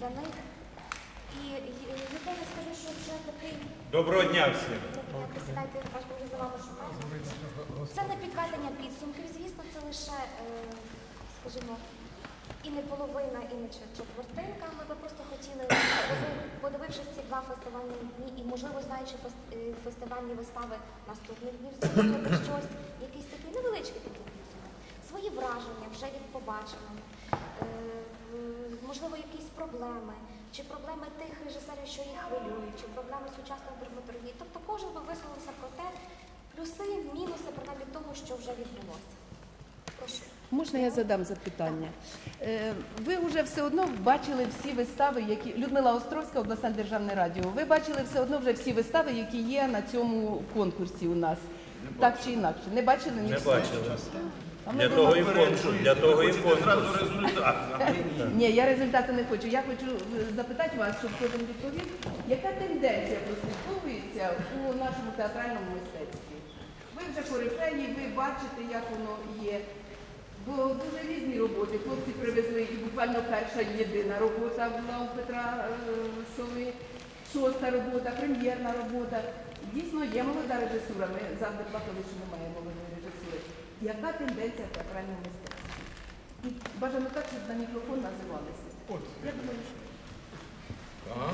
для них. І єдине скажу, що вже такий Доброго дня всім. Присідайте, ваш буде за вами шукати. Це не підведення підсумків, звісно, це лише, е, скажімо, і не половина, і не четвертинка. Ми би просто хотіли, подивившись ці два фестивальні дні і, можливо, знаючи е, фестивальні вистави наступних днів, зробити щось, якийсь такий невеличкий такий підсумок. Свої враження вже від побаченого. Можливо, якісь проблеми, чи проблеми тих режисерів, що їх хвилюють, чи проблеми сучасної драматургії. Тобто кожен би висловився про те, плюси, мінуси, принаймні того, що вже відбулося. Прошу. Можна я задам запитання? Е, Ви вже все одно бачили всі вистави, які Людмила Островська, обласне державне радіо. Ви бачили все одно вже всі вистави, які є на цьому конкурсі у нас. Так чи інакше. Не бачили ні Не всі? бачили. Для того і конкурс, для того і конкурс. Ні, я результати не хочу. Я хочу е, запитати вас, щоб кожен відповів, яка тенденція прослідковується у нашому театральному мистецтві? Ви вже корифеї, ви бачите, як воно є. Бо дуже різні роботи. Хлопці привезли, і буквально перша єдина робота була у Петра е, Сови, шоста робота, прем'єрна робота. Дійсно, є молода режисура. Ми завжди плакали, що немає молодої. Яка тенденція в театральному мистецтві? І бажано так, щоб на мікрофон називалися. Я думаю, що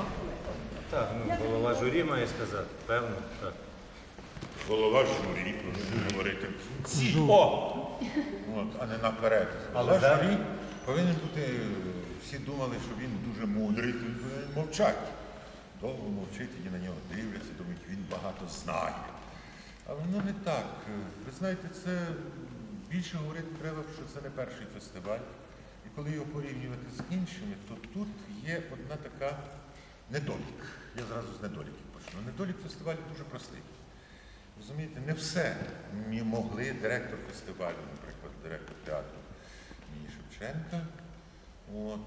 Так, ну, голова журі має сказати, певно. Так. Голова журі, прошу говорити. Ці, о! От, а не наперед. Але за- журі повинен бути, всі думали, що він дуже мудрий, то він повинен мовчати. Довго мовчить, і на нього дивляться, думають, він багато знає. Але воно не так. Ви знаєте, це більше говорити треба, що це не перший фестиваль. І коли його порівнювати з іншими, то тут є одна така недолік. Я зразу з недоліків почну. Недолік фестивалю дуже простий. Розумієте, не все ні могли директор фестивалю, наприклад, директор театру імені Шевченка, от,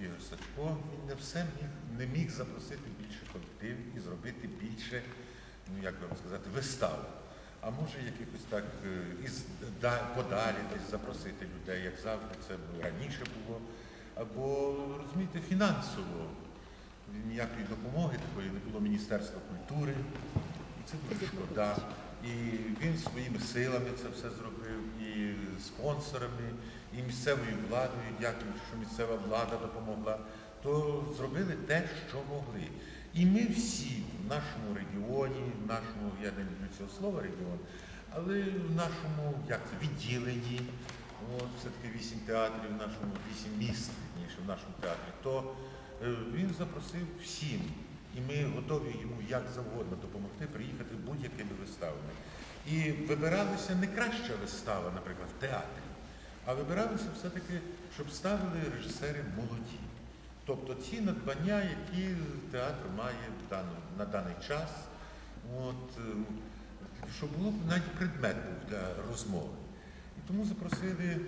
Ігор Сачко, він не все міг, не міг запросити більше колектив і зробити більше, ну як би вам сказати, вистав. А може якихось так е, із да- подалі десь запросити людей, як завжди це раніше було. Або розумієте, фінансово ніякої допомоги такої не було Міністерства культури. І це дуже шкода. І він своїми силами це все зробив, і спонсорами, і місцевою владою, дякуючи, що місцева влада допомогла, то зробили те, що могли. І ми всі нашому регіоні, нашому, я не люблю цього слова регіон, але в нашому як це, відділенні, от, все-таки вісім театрів, в нашому вісім міст, ніж в нашому театрі, то е, він запросив всім. І ми готові йому як завгодно допомогти приїхати будь-якими виставами. І вибиралася не краща вистава, наприклад, в театрі, а вибиралися все-таки, щоб ставили режисери молоді. Тобто ті надбання, які театр має на даний час, от, е, щоб було навіть предмет був для розмови. І тому запросили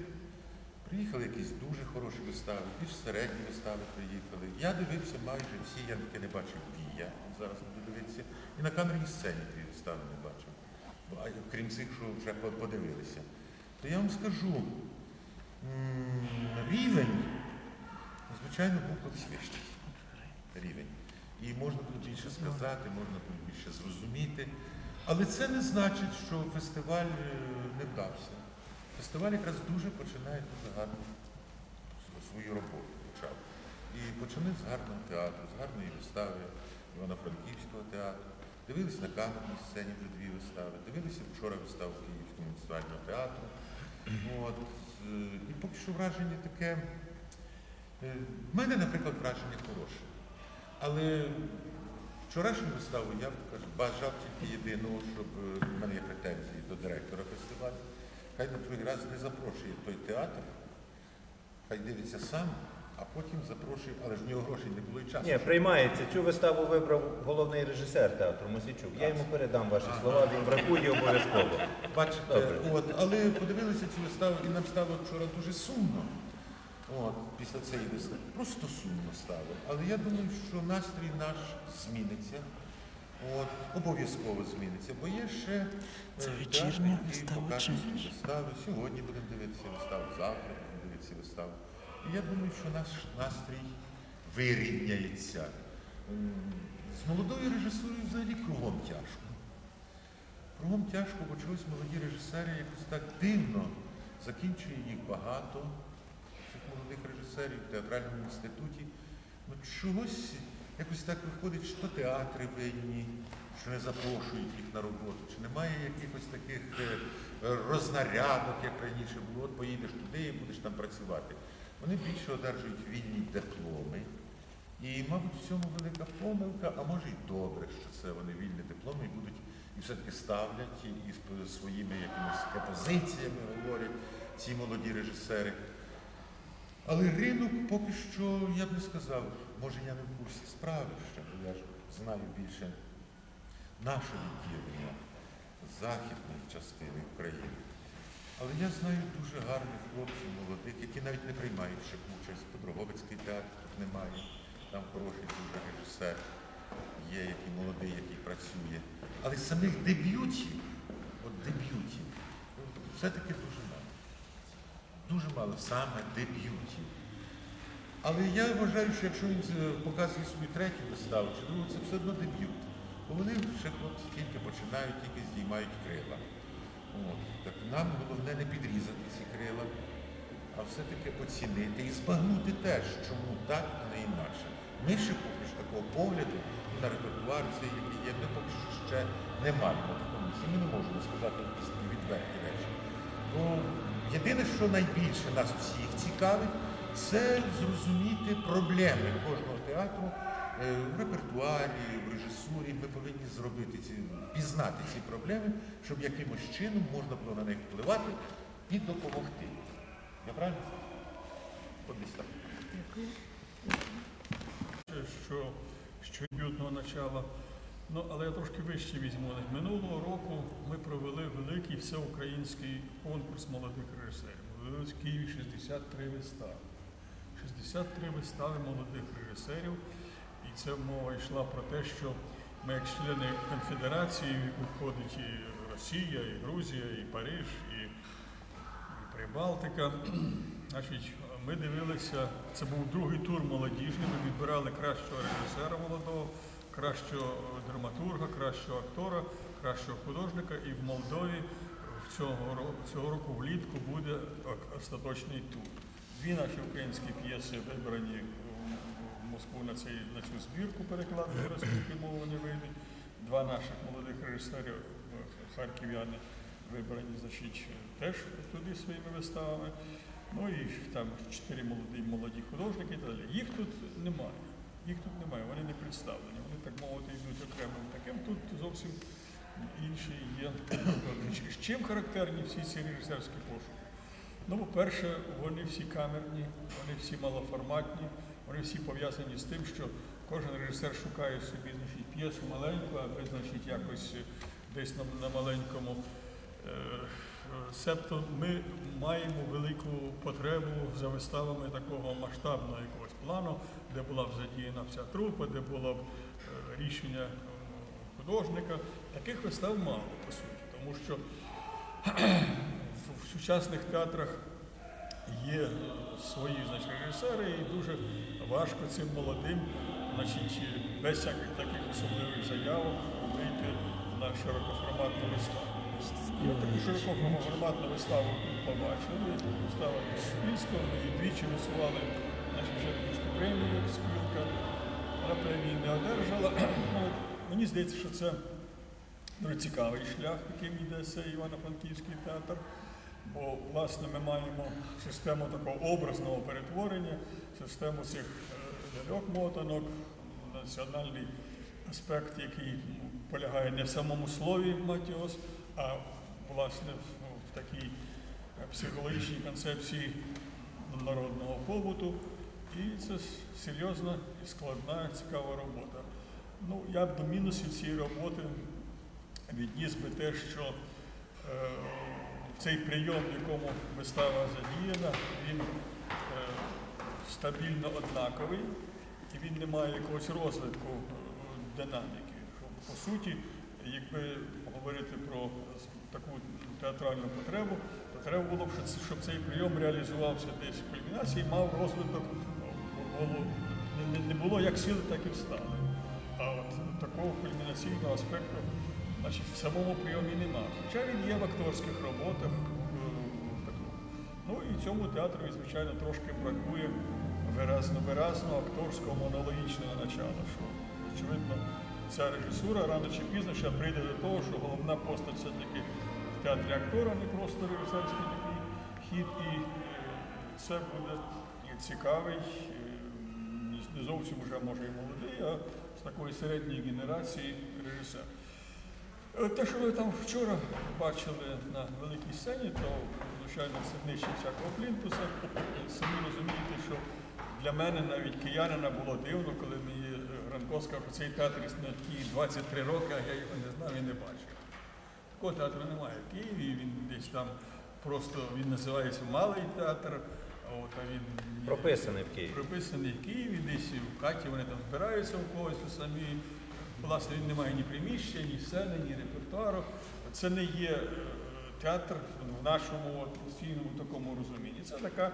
Приїхали якісь дуже хороші вистави, більш середні вистави приїхали. Я дивився майже всі, я таки не бачив Вія, зараз буду дивитися. І на камерній сцені дві вистави не бачив. Крім цих, що вже подивилися. То я вам скажу, рівень, звичайно, був колись вищий. Рівень. І можна було більше сказати, можна було більше зрозуміти. Але це не значить, що фестиваль е, не вдався. Фестиваль якраз дуже починає дуже гарно свою роботу почав. І почали з гарного театру, з гарної вистави Івано-Франківського театру. Дивились на камерній сцені вже дві вистави, дивилися вчора виставу Київського муніципального театру. От, і поки що враження таке. Е, В мене, наприклад, враження хороше. Але вчорашню виставу я кажу, бажав тільки єдиного, щоб е, в мене є претензії до директора фестивалю. Хай на другий раз не запрошує той театр, хай дивиться сам, а потім запрошує, але ж в нього грошей не було і часу. Ні, приймається. Цю виставу вибрав головний режисер театру Мосійчук. Я йому передам ваші слова, він врахує обов'язково. Бачите, Добре. от, але подивилися цю виставу і нам стало вчора дуже сумно. От, після цієї вистави. Просто сумно стало. Але я думаю, що настрій наш зміниться. От, обов'язково зміниться, бо є ще е, Це вечірня вистава покажуть чи вистави. Сьогодні будемо дивитися виставу, завтра будемо дивитися виставу. І я думаю, що наш настрій вирівняється. З молодою режисурою взагалі кругом тяжко. Кругом тяжко, бо чогось молоді режисери якось так дивно. Закінчує їх багато, режисерів в театральному інституті. Ну чогось якось так виходить, що театри винні, що не запрошують їх на роботу, чи немає якихось таких е, рознарядок, як раніше було, от поїдеш туди і будеш там працювати. Вони більше одержують вільні дипломи. І, мабуть, в цьому велика помилка, а може й добре, що це вони вільні дипломи і будуть і все-таки ставлять і своїми якимись пропозиціями говорять ці молоді режисери. Але ринок поки що, я б не сказав, може я не в курсі справи ще, бо я ж знаю більше нашого відділення західної частини України. Але я знаю дуже гарних хлопців, молодих, які навіть не приймають ще участь. Доброговицький театр тут немає. Там хороший дуже режисер є, який молодий, який працює. Але самих дебютів, от дебютів, все-таки дуже. Дуже мало саме дебютів. Але я вважаю, що якщо він е, показує свою третю виставу чи другу, це все одно дебют. Бо вони ще хлопці тільки починають, тільки здіймають крила. От. Так нам головне не підрізати ці крила, а все-таки оцінити і збагнути теж, чому так, а не інакше. Ми ще поки що такого погляду на репертуар, цей, який є, ми поки що ще не маємо в комісії. Ми не можемо сказати якісь відверті речі. Єдине, що найбільше нас всіх цікавить, це зрозуміти проблеми кожного театру е, в репертуарі, в режисурі. Ми повинні зробити ці, пізнати ці проблеми, щоб якимось чином можна було на них впливати і допомогти. Я правильно? От десь так. що, що дебютного начала. Ну, але я трошки вище візьму. Минулого року ми провели великий всеукраїнський конкурс молодих режисерів. Провели в Києві 63 вистави. 63 вистави молодих режисерів. І це мова йшла про те, що ми, як члени конфедерації, в входить і Росія, і Грузія, і Париж, і Прибалтика. Значить, ми дивилися, це був другий тур молодіжний. Ми відбирали кращого режисера молодого, кращого драматурга, кращого актора, кращого художника. І в Молдові в цього, ро- цього року влітку буде остаточний тур. Дві наші українські п'єси вибрані в- Москву на, цей, на цю збірку перекладені в російську мову вони вийдуть. Два наших молодих режисерів е, харків'яни вибрані, значить, теж туди своїми виставами. Ну і там чотири молоді, молоді художники і далі. Їх тут немає. Їх тут немає, вони не представлені. Так мовити, йдуть окремим таким. Тут зовсім інший є. З чим характерні всі ці режисерські пошуки? Ну, по-перше, вони всі камерні, вони всі малоформатні, вони всі пов'язані з тим, що кожен режисер шукає собі значить, п'єсу маленьку, аби значить, якось десь на, на маленькому. Е, Себто ми маємо велику потребу за виставами такого масштабного якогось плану, де була б задіяна вся трупа, де було б рішення е, художника. Таких вистав мало, по суті, тому що в- сучасних театрах є свої значить, режисери, і дуже важко цим молодим, значить, без всяких таких особливих заявок вийти на широкоформатну виставу. Ми таку широкоформатну виставу побачили, вистава Київського, її двічі висували нашу Шевківську премію як спілка. Вона премії не одержала. Ну, Мені здається, що це дуже цікавий шлях, яким йде цей Івано-Франківський театр. Бо, власне, ми маємо систему такого образного перетворення, систему цих е, ляльок мотанок, національний аспект, який полягає не в самому слові матіос, а власне в, ну, в такій психологічній концепції народного побуту. І це серйозна і складна, цікава робота. Ну, я б до мінусів цієї роботи відніс би те, що е, цей прийом, в якому вистава задіяна, він е, стабільно однаковий і він не має якогось розвитку е, динаміки. По суті, якби говорити про таку театральну потребу, то треба було б, щоб щоб цей прийом реалізувався десь в кульмінації, мав розвиток е, не, було як сіли, так і встали. А от такого кульмінаційного аспекту значить, в самому прийомі немає. Хоча він є в акторських роботах. е. Ну і цьому театру, звичайно, трошки бракує виразно, виразно акторського монологічного начала. Що, очевидно, ця режисура рано чи пізно ще прийде до того, що головна постать все-таки в театрі актора, не просто режисерський такий хід, і е, це буде цікавий, зовсім вже може і молодий, а з такої середньої генерації режисер. Е, Те, що ви там вчора бачили на великій сцені, то, звичайно, це нижче всякого плінтуса. Самі розумієте, що для мене навіть киянина було дивно, коли мені Гранко сказав, що цей театр існує в Києві 23 роки, а я його не знав і не бачив. Такого театру немає в Києві, він десь там просто він називається Малий театр, от, а він Прописаний в Києві. Прописаний в Києві, десь в хаті вони там збираються у когось самі. Власне, він не має ні приміщення, ні сцени, ні репертуару. Це не є е, театр в нашому от, постійному такому розумінні. Це така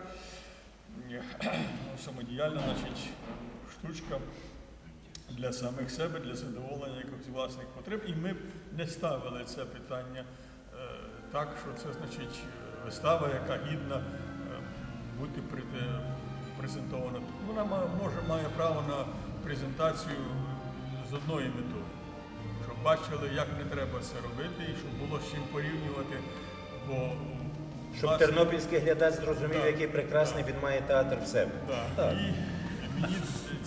е, самодіяльна значить, штучка для самих себе, для задоволення якихось власних потреб. І ми не ставили це питання е, так, що це значить вистава, яка гідна бути презентована. Вона може має право на презентацію з одною метою, щоб бачили, як не треба це робити, і щоб було з чим порівнювати. Бо Щоб власне, тернопільський глядач зрозумів, Так. який прекрасний він має театр в себе. Так. Так. І мені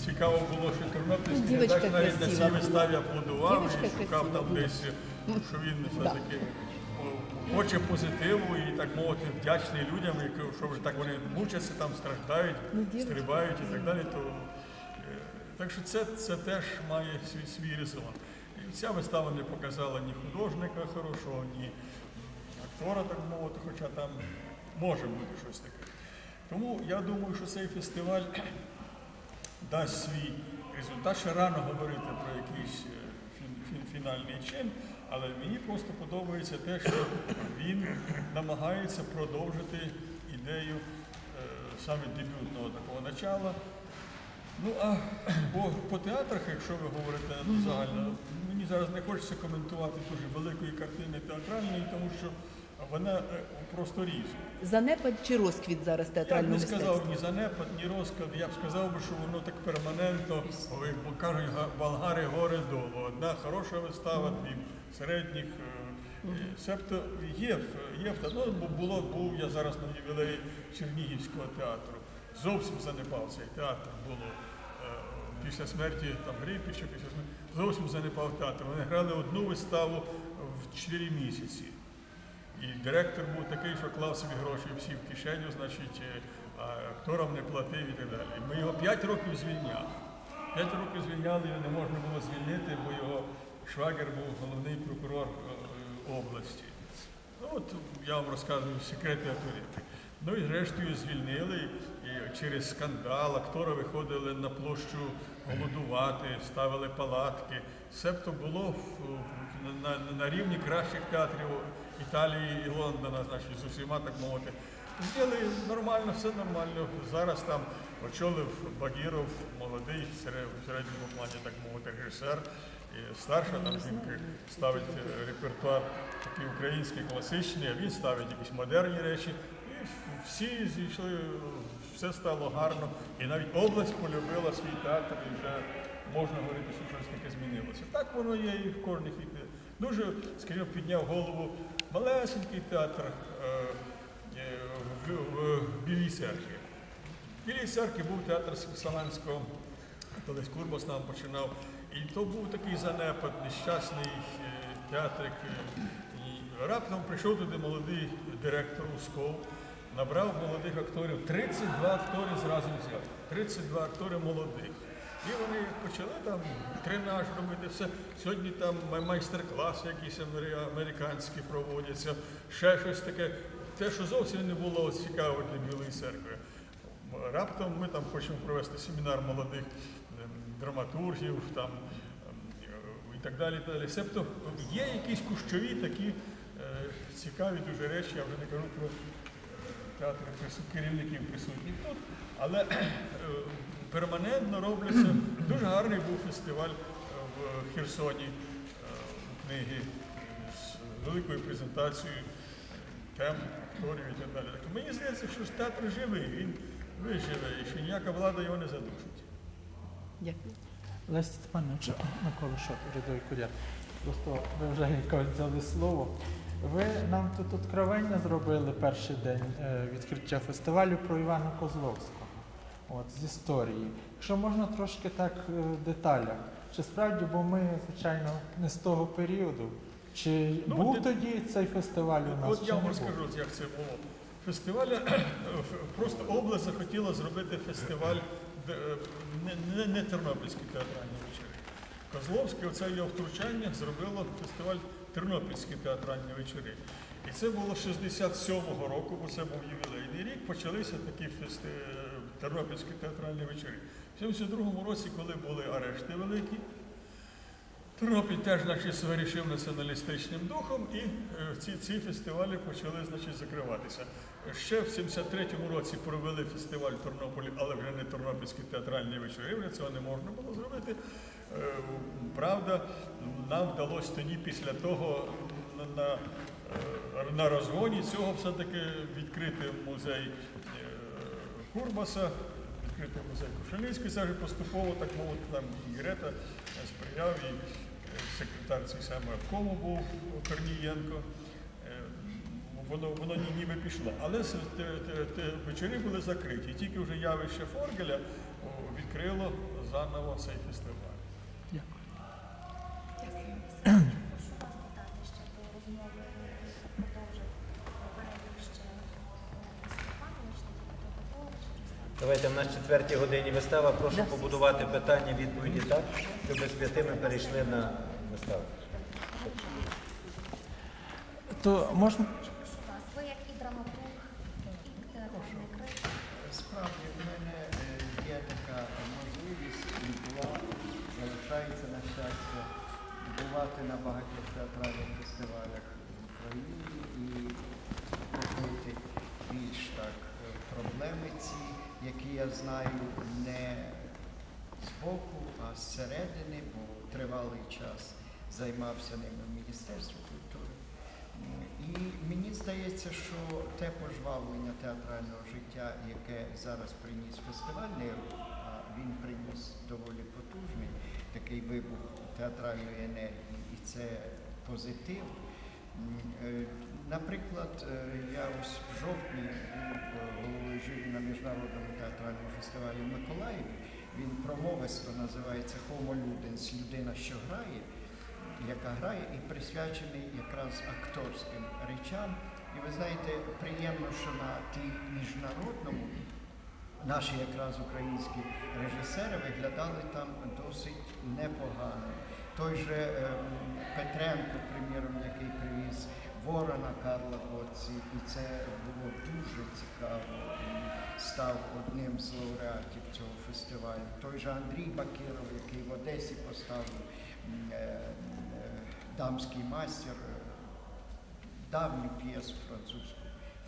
цікаво було, що тернопільський Дівочка глядач навіть на цій виставі аплодував і шукав красива там десь, що він все-таки хоче позитиву і так мовити вдячний людям, що вже так вони мучаться, там страждають, стрибають і так далі. То, е, так що це, це теж має свій, свій резон. І ця вистава не показала ні художника хорошого, ні актора, так мовити, хоча там може бути щось таке. Тому я думаю, що цей фестиваль дасть свій результат. Ще рано говорити про якийсь е, фін- фін- фінальний чин, але мені просто подобається те, що він намагається продовжити ідею е, саме дебютного такого начала. Ну а по, по театрах, якщо ви говорите загально, мені зараз не хочеться коментувати дуже великої картини театральної, тому що вона е, просто різна. Занепад чи розквіт зараз Я б не сказав мистецтва? ні занепад, ні розклад. Я б сказав би, що воно так перманентно, як кажуть, га- болгари гори долу. Одна хороша вистава, дві середніх. е, е, Себто є, в- є ну, бу- було, був я зараз на ювілеї Чернігівського театру. Зовсім занепав цей театр було. Після смерті там Грипіча, після смерті, зовсім занепав театр. Вони грали одну виставу в 4 місяці. І директор був такий, що клав собі гроші всі в кишеню, значить, е, а акторам не платив і так далі. Ми його 5 років звільняли. 5 років звільняли, його не можна було звільнити, бо його швагер був головний прокурор е, області. Ну от я вам розказую секрети авторитету. Ну і зрештою звільнили, і через скандал актори виходили на площу голодувати, ставили палатки. Себто було на, на, на рівні кращих театрів Італії і Лондона, значить, з усіма так мовити. Зробили нормально, все нормально. Зараз там очолив Багіров, молодий, в середньому плані, так мовити, режисер. І старша там жінка ставить е, репертуар такий український, класичний, а він ставить якісь модерні речі. І всі зійшли, все стало гарно. І навіть область полюбила свій театр і вже можна говорити, що щось таке змінилося. Так воно є і в кожних і дуже, скажімо, підняв голову малесенький театр е, е, в, Білій церкві. В Білій церкві був театр Саланського, колись Курбас нам починав. І то був такий занепад, нещасний е, театрик. І раптом прийшов туди молодий директор Усков, набрав молодих акторів. 32 актори зразу взяв. 32 актори молодих. І вони почали там тренаж робити все. Сьогодні там майстер-класи якісь американські проводяться, ще щось таке. Те, що зовсім не було цікаво для Білої церкви. Раптом ми там хочемо провести семінар молодих ем, драматургів там, ем, і так далі. далі. Себто є якісь кущові такі е, цікаві дуже речі, я вже не кажу про присут- керівників присутніх тут. Але е, перманентно робляться. Дуже гарний був фестиваль е, в Херсоні е, книги е, з великою презентацією тем, акторів і так далі. Так мені здається, що ж театр живий, він виживе, і що ніяка влада його не задушить. Дякую. Леся Степанович, Микола Шот, рядовий кур'єр. Просто ви вже якось взяли слово. Ви нам тут откровення зробили перший день відкриття фестивалю про Івана Козловського. От, з історії. Якщо можна трошки так е, в деталях. Чи справді, бо ми, звичайно, не з того періоду. Чи Ну, був ти- тоді цей фестиваль у нас? От я вам розкажу, як це було. Фестиваль просто область захотіла зробити фестиваль е, не, не, не тернопільські театральні вечори. Козловське, оце його втручання, зробило фестиваль Тернопільські театральні вечори. І це було 67-го року, бо це був ювілейний рік. Почалися такі фести... тернопільські театральні вечори. В 72-му році, коли були арешти великі, Тернопіль теж значить, вирішив націоналістичним духом, і е, ці, ці фестивалі почали значить, закриватися. Ще в 73-му році провели фестиваль в Тернополі, але вже не тернопільські театральні вечори, вже цього не можна було зробити. Е, Правда, нам вдалося тоді після того на, на, е, на розгоні цього все-таки відкрити музей Курбаса, відкритий музей Кушельницький, це вже поступово, так мовити, там і Грета сприяв, і е, секретар цей самий обкому був Корнієнко. Е, Воно, воно ніби пішло. Але те- те- те вечори були закриті. Тільки вже явище Форгеля відкрило заново цей фестиваль. Давайте в нас четвертій годині вистава. Прошу побудувати питання відповіді так, щоб з п'яти ми перейшли на виставу. То можна ви як і драматург, і театральний критик. Справді, в мене е, є така можливість і була, залишається на щастя, бувати на багатьох театральних фестивалях в Україні і робити більш так е, проблеми ці, які я знаю не збоку, а зсередини, бо тривалий час займався ними в Міністерстві культури. І мені здається, що те пожвавлення театрального життя, яке зараз приніс фестивальний рух, а він приніс доволі потужний такий вибух театральної енергії, і це позитив. Е, Наприклад, е, я ось в жовтні е, головою журі на міжнародному театральному фестивалі в Миколаєві. Він промовисто називається Homo Ludens, людина, що грає яка грає, і присвячений якраз акторським речам. І ви знаєте, приємно, що на тлі міжнародному наші якраз українські режисери виглядали там досить непогано. Той же ем, Петренко, приміром, який привіз Ворона Карла Гоці, і це було дуже цікаво. Він став одним з лауреатів цього фестивалю. Той же Андрій Бакиров, який в Одесі поставив е, е, дамський мастер, е, давню п'єсу французьку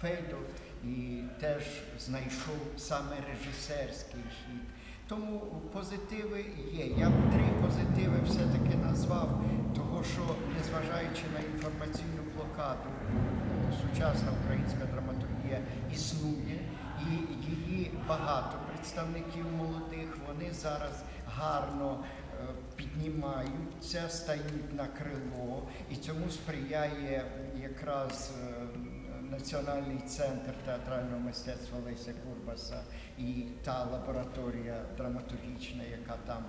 Фейдо і теж знайшов саме режисерський хід. Тому позитиви є. Я б три позитиви все-таки назвав, того що, незважаючи на інформаційну блокаду, сучасна українська драматургія існує, і її багато представників молодих, вони зараз гарно е, піднімаються, стають на крило, і цьому сприяє якраз е, Національний центр театрального мистецтва Леся Курбаса і та лабораторія драматургічна, яка там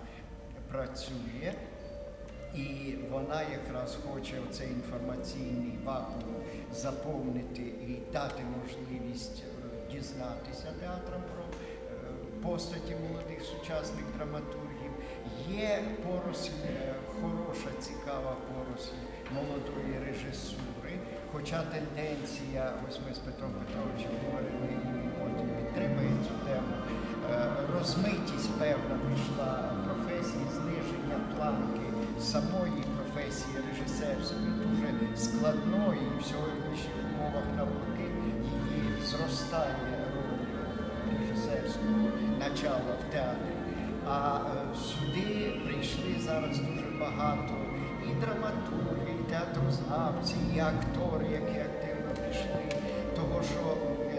працює. І вона якраз хоче оцей інформаційний вакуум заповнити і дати можливість е, дізнатися театрам про е, постаті молодих сучасних драматургів. Є поросль, е, хороша, цікава поросль молодої режисури, хоча тенденція, ось ми з Петром Петровичем говорили, і потім підтримує цю тему, розмитість певна пішла професії, зниження планки самої професії режисерської, дуже складної і в сьогоднішніх умовах навпаки її зростає роль режисерського на начало в театрі. А е, сюди прийшли зараз дуже багато і драматурги, і театрознавці, і актори, які активно пішли. Того, що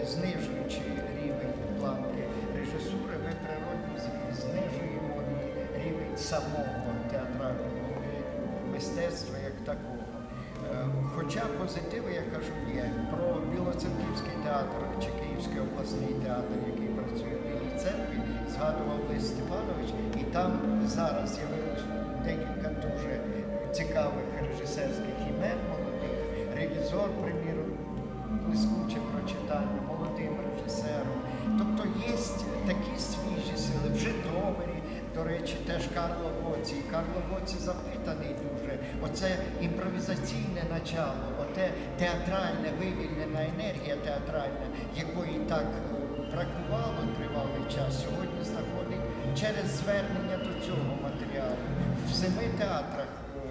е, знижуючи рівень планки режисури, ми природно знижуємо рівень самого театрального мистецтва як такого. Е, Хоча позитиви, я кажу, є про Білоцерківський театр чи Київський обласний театр, який працює в Білій церкві, згадував Лис Степанович, і там зараз з'явилось декілька дуже цікавих режисерських імен молодих. Ревізор, приміром, блискуче прочитання молодим До речі, теж Карло Боці. Карло Боці запитаний дуже. Оце імпровізаційне начало, оте театральне, вивільнена енергія театральна, якої так е, бракувало тривалий час, сьогодні знаходить через звернення до цього матеріалу. В семи театрах е,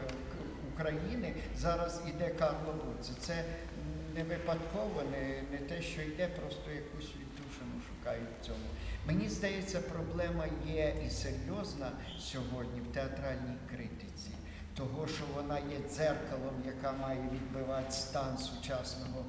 України зараз іде Карло Боці. Це не випадково, не, не те, що йде, просто якусь шукають в цьому. Мені здається, проблема є і серйозна сьогодні в театральній критиці, того, що вона є дзеркалом, яка має відбивати стан сучасного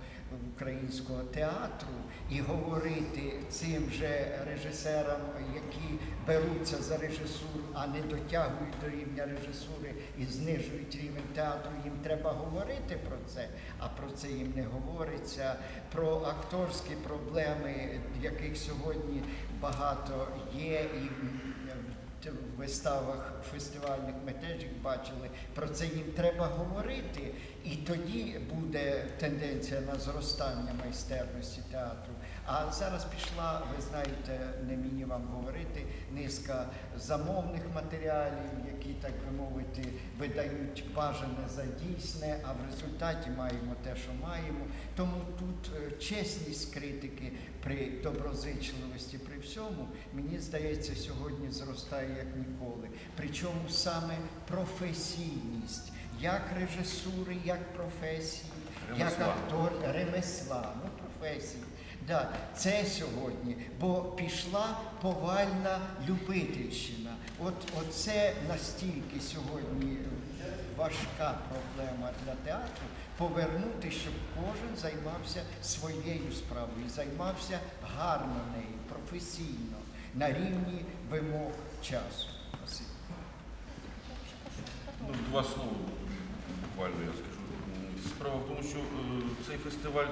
українського театру і говорити цим же режисерам, які беруться за режисуру, а не дотягують до рівня режисури і знижують рівень театру. Їм треба говорити про це, а про це їм не говориться. Про акторські проблеми, яких сьогодні багато є, і в виставах фестивальних ми теж їх бачили. Про це їм треба говорити, і тоді буде тенденція на зростання майстерності театру. А зараз пішла, ви знаєте, не мені вам говорити, низка замовних матеріалів, які, так би мовити, видають бажане за дійсне, а в результаті маємо те, що маємо. Тому тут е, чесність критики при доброзичливості, при всьому, мені здається, сьогодні зростає як ніколи. Причому саме професійність, як режисури, як професії, як актор, ремесла, ну професії. Да, це сьогодні, бо пішла повальна любительщина. От оце настільки сьогодні важка проблема для театру повернути, щоб кожен займався своєю справою, займався гарно нею, професійно, на рівні вимог часу. Ну, два слова буквально я скажу. Справа в тому, що е, цей фестиваль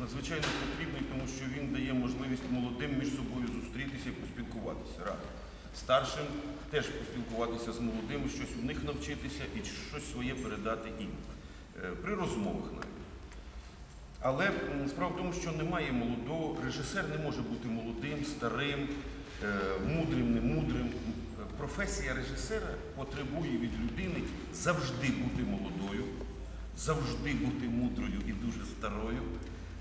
надзвичайно потрібний, тому що він дає можливість молодим між собою зустрітися і поспілкуватися. Раз. Старшим теж поспілкуватися з молодими, щось у них навчитися і щось своє передати їм. Е, При розмовах навіть. Але справа в тому, що немає молодого, режисер не може бути молодим, старим, е, мудрим, немудрим. Професія режисера потребує від людини завжди бути молодою, завжди бути мудрою і дуже старою.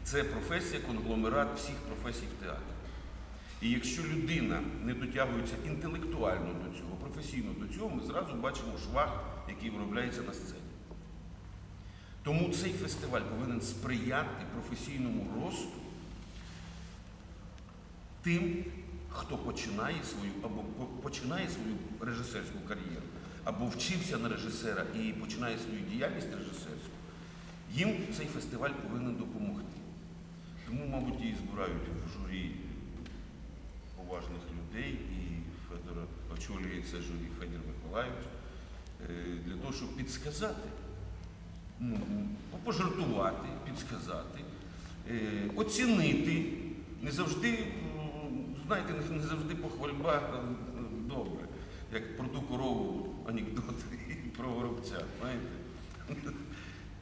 Це професія, конгломерат всіх професій в театрі. І якщо людина не дотягується інтелектуально до цього, професійно до цього, ми зразу бачимо швах, який виробляється на сцені. Тому цей фестиваль повинен сприяти професійному росту тим, хто починає свою або починає свою режисерську кар'єру, або вчився на режисера і починає свою діяльність режисерську. Їм цей фестиваль повинен допомогти. Тому, мабуть, і збирають в журі поважних людей, і Федора очолює це журі Федір Миколаївич, е, для того, щоб підсказати ну, пожартувати, підсказати, е, оцінити. Не завжди, знаєте, не- завжди похвальба добре, як про ту корову анекдот про воробця. знаєте.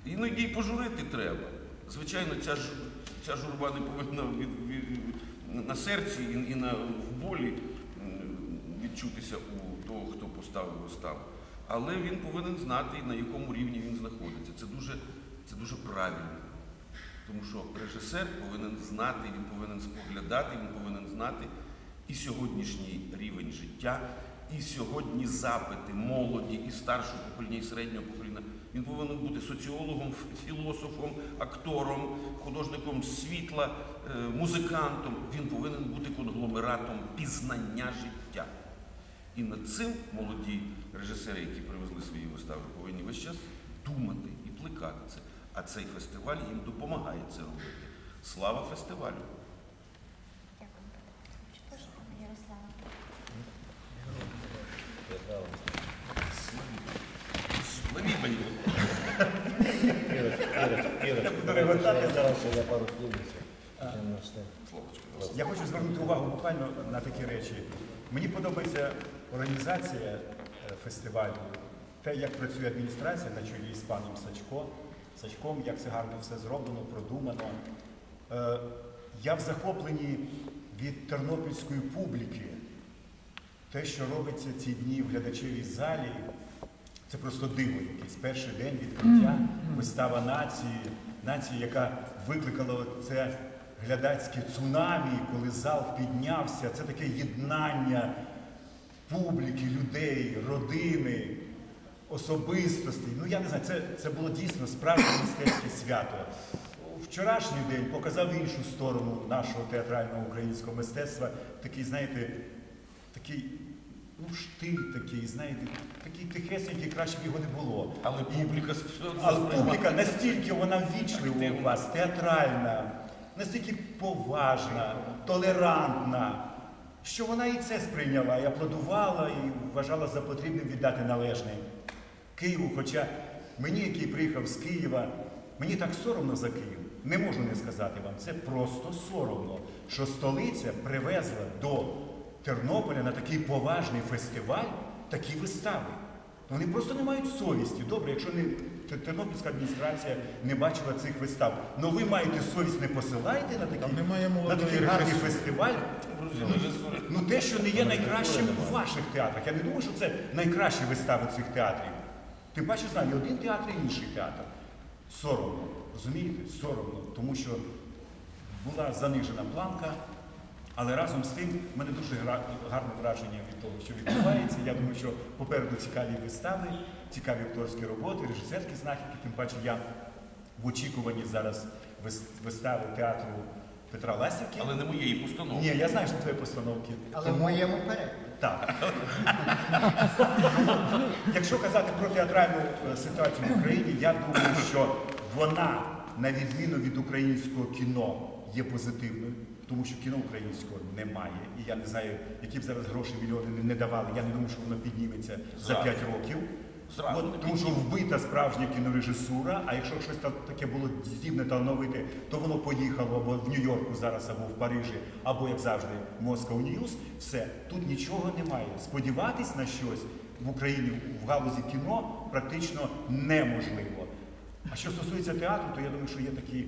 Іноді й пожурити треба. Звичайно, ця, ж, ця журба не повинна від, від, на серці і, і на, в болі відчутися у того, хто поставив виставу. Але він повинен знати, на якому рівні він знаходиться. Це дуже, це дуже правильно. Тому що режисер повинен знати, він повинен споглядати, він повинен знати і сьогоднішній рівень життя, І сьогодні запити молоді і старшого покоління, і середнього покоління. Він повинен бути соціологом, філософом, актором, художником світла, е, музикантом. Він повинен бути конгломератом пізнання життя. І над цим молоді режисери, які привезли свої вистави, повинні весь час думати і плекати це. А цей фестиваль їм допомагає це робити. Слава фестивалю! Дякую. Прошу, пане Ярославе. Славі мені! Я хочу звернути увагу буквально на такі речі. Мені подобається організація е, фестивалю, те, як працює адміністрація на чолі з паном Сачко, Сачком, як це гарно все зроблено, продумано. Е, Я в захопленні від тернопільської публіки. Те, що робиться ці дні в глядачевій залі, це просто диво якийсь. Перший день відкриття, вистава нації, нації, яка викликала це глядацьке цунамі, коли зал піднявся. Це таке єднання публіки, людей, родини, особистостей. Ну я не знаю, це, це було дійсно справжнє мистецьке свято. Вчорашній день показав іншу сторону нашого театрального українського мистецтва. Такий, знаєте, такий ну, штиль такий, знаєте, такий тихесенький, краще б його не було. Але публіка Але публіка настільки вона ввічлива у вас, театральна, настільки поважна, толерантна, що вона і це сприйняла, і аплодувала, і вважала за потрібним віддати належне Києву. Хоча мені, який приїхав з Києва, мені так соромно за Київ. Не можу не сказати вам, це просто соромно, що столиця привезла до Тернополя на такий поважний фестиваль такі вистави. Вони просто не мають совісті. Добре, якщо не Тернопільська адміністрація не бачила цих вистав. Ну ви маєте совість, не посилайте на такий, на такий гарний фестиваль. Режисури. Ну те, що не є найкращим в ваших театрах. Я не думаю, що це найкращі вистави цих театрів. Тим паче знаю, один театр і інший театр. Соромно. Розумієте? Соромно. Тому що була занижена планка, але разом з тим в мене дуже гарне враження від того, що відбувається. Я думаю, що попереду цікаві вистави, цікаві акторські роботи, режисерські знахідки. Тим паче я в очікуванні зараз вистави театру Петра Ластівки. Але не моєї постановки. Ні, я знаю, що твої постановки. Але в моєму перекладі. Так. Якщо казати про театральну е, ситуацію в Україні, я думаю, що вона, на відміну від українського кіно, є позитивною, тому що кіно українського немає. І я не знаю, які б зараз гроші мільйони не- давали. Я не думаю, що воно підніметься за Зразу. 5 років. Зразу От, тому що вбита справжня кінорежисура, а якщо щось та- таке було здібне талановите, то воно поїхало або в Нью-Йорку зараз, або в Парижі, або, як завжди, Moscow News. Все, тут нічого немає. Сподіватись на щось в Україні в галузі кіно практично неможливо. А що стосується театру, то я думаю, що є такі